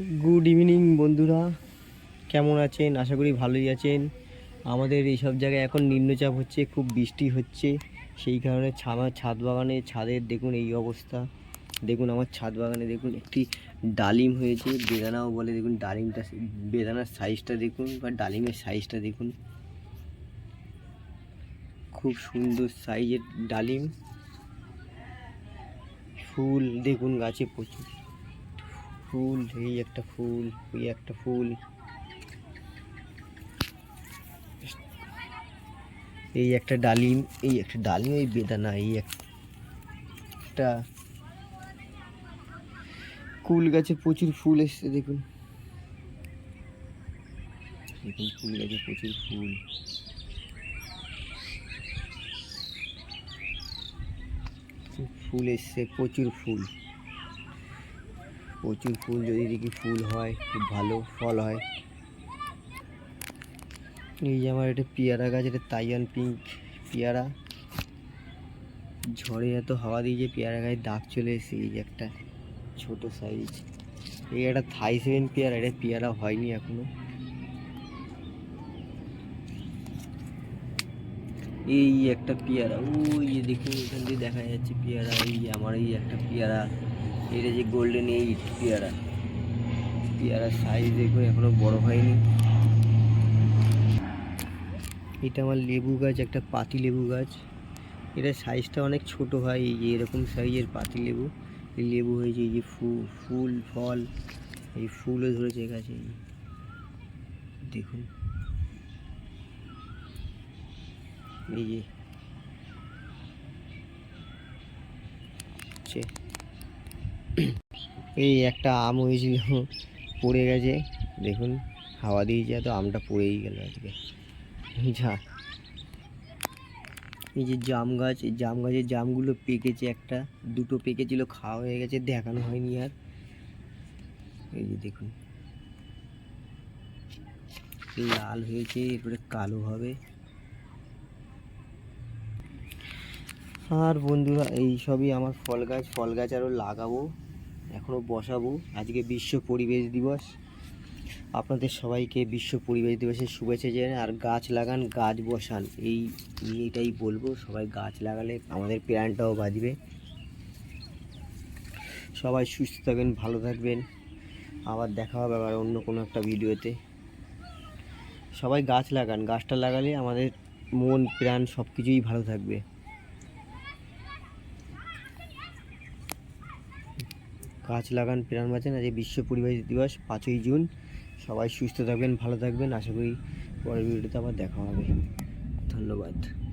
Good evening বন্ধুরা। কেমন আছেন? আশা করি ভালোই আছেন। আমাদের এইসব জায়গায় এখন নিম্নচাপ হচ্ছে, খুব বৃষ্টি হচ্ছে। সেই কারণে ছা- আমার ছাদ বাগানে, ছাদের দেখুন এই অবস্থা। দেখুন আমার ছাদ বাগানে দেখুন একটি ডালিম হয়েছে। বেদানাও বলে দেখুন ডালিমটা, বেদানার সাইজটা দেখুন বা ডালিমের সাইজটা দেখুন। খুব সুন্দর সাইজের ডালিম। ফুল দেখুন গাছে প্রচুর। ফুল, এই একটা ফুল, ওই একটা ফুল। এই একটা ডালিম, এই একটা ডালিম, এই বেদানা, এই একটা কুল গাছে প্রচুর ফুল এসছে, দেখুন। দেখুন, ফুল গাছে প্রচুর ফুল। ফুল এসছে, প্রচুর ফুল। প্রচুর ফুল, যদি দেখি ফুল হয়, খুব ভালো ফল হয়। এই যে আমার একটা পেয়ারা গাছ, এটা তাইয়ান পিঙ্ক পেয়ারা। ঝড়ে এত হাওয়া দিয়ে যে পেয়ারা গায়ে দাগ চলে এসেছে, এই যে একটা ছোট সাইজ এই একটা থাই সেভেন পেয়ারা, এটা পেয়ারা হয়নি এখনও। এই একটা পেয়ারা, ওই দেখুন, এখান দিয়ে দেখা যাচ্ছে পেয়ারা, এই আমার এই একটা পেয়ারা। এটা যে গোল্ডেন এইট পেয়ারা, পেয়ারার সাইজ দেখুন এখনও বড় হয়নি। এটা আমার লেবু গাছ, একটা পাতি লেবু গাছ। এটা সাইজটা অনেক ছোট হয়, এই যে এরকম সাইজের পাতি লেবু। এই লেবু হয়েছে, এই যে ফুল ফুল, ফল, এই ফুলও ধরেছে গাছে। দেখুন। এই যে। এই একটা আম হয়েছিল, পড়ে গেছে। দেখুন, হাওয়া দিয়েছে তো আমটা পড়েই গেল আজকে। যা। এই যে জাম গাছ, এই জাম গাছের জামগুলো পেকেছে একটা, দুটো পেকেছিল, খাওয়া হয়ে গেছে, দেখানো হয়নি আর। এই যে দেখুন। লাল হয়েছে, এরপরে কালো হবে। আর বন্ধুরা, এই সবই আমার ফল গাছ ফল গাছ আরও লাগাবো। এখনও বসাবো। আজকে বিশ্ব পরিবেশ দিবস। আপনাদের সবাইকে বিশ্ব পরিবেশ দিবসের শুভেচ্ছা জানাই। আর গাছ লাগান, গাছ বসান। এই এইটাই বলব। সবাই গাছ লাগালে আমাদের প্ল্যানটাও বাঁচবে সবাই সুস্থ থাকবেন ভালো থাকবেন। আবার দেখা হবে আবার অন্য কোনো একটা ভিডিওতে। সবাই গাছ লাগান। গাছটা লাগালে আমাদের মন, প্রাণ সব কিছুই ভালো থাকবে। গাছ লাগান প্রাণ বাঁচান। আজ বিশ্ব পরিবেশ দিবস, পাঁচই জুন। সবাই সুস্থ থাকবেন, ভালো থাকবেন। আশা করি পরের ভিডিওতে আবার দেখা হবে। ধন্যবাদ।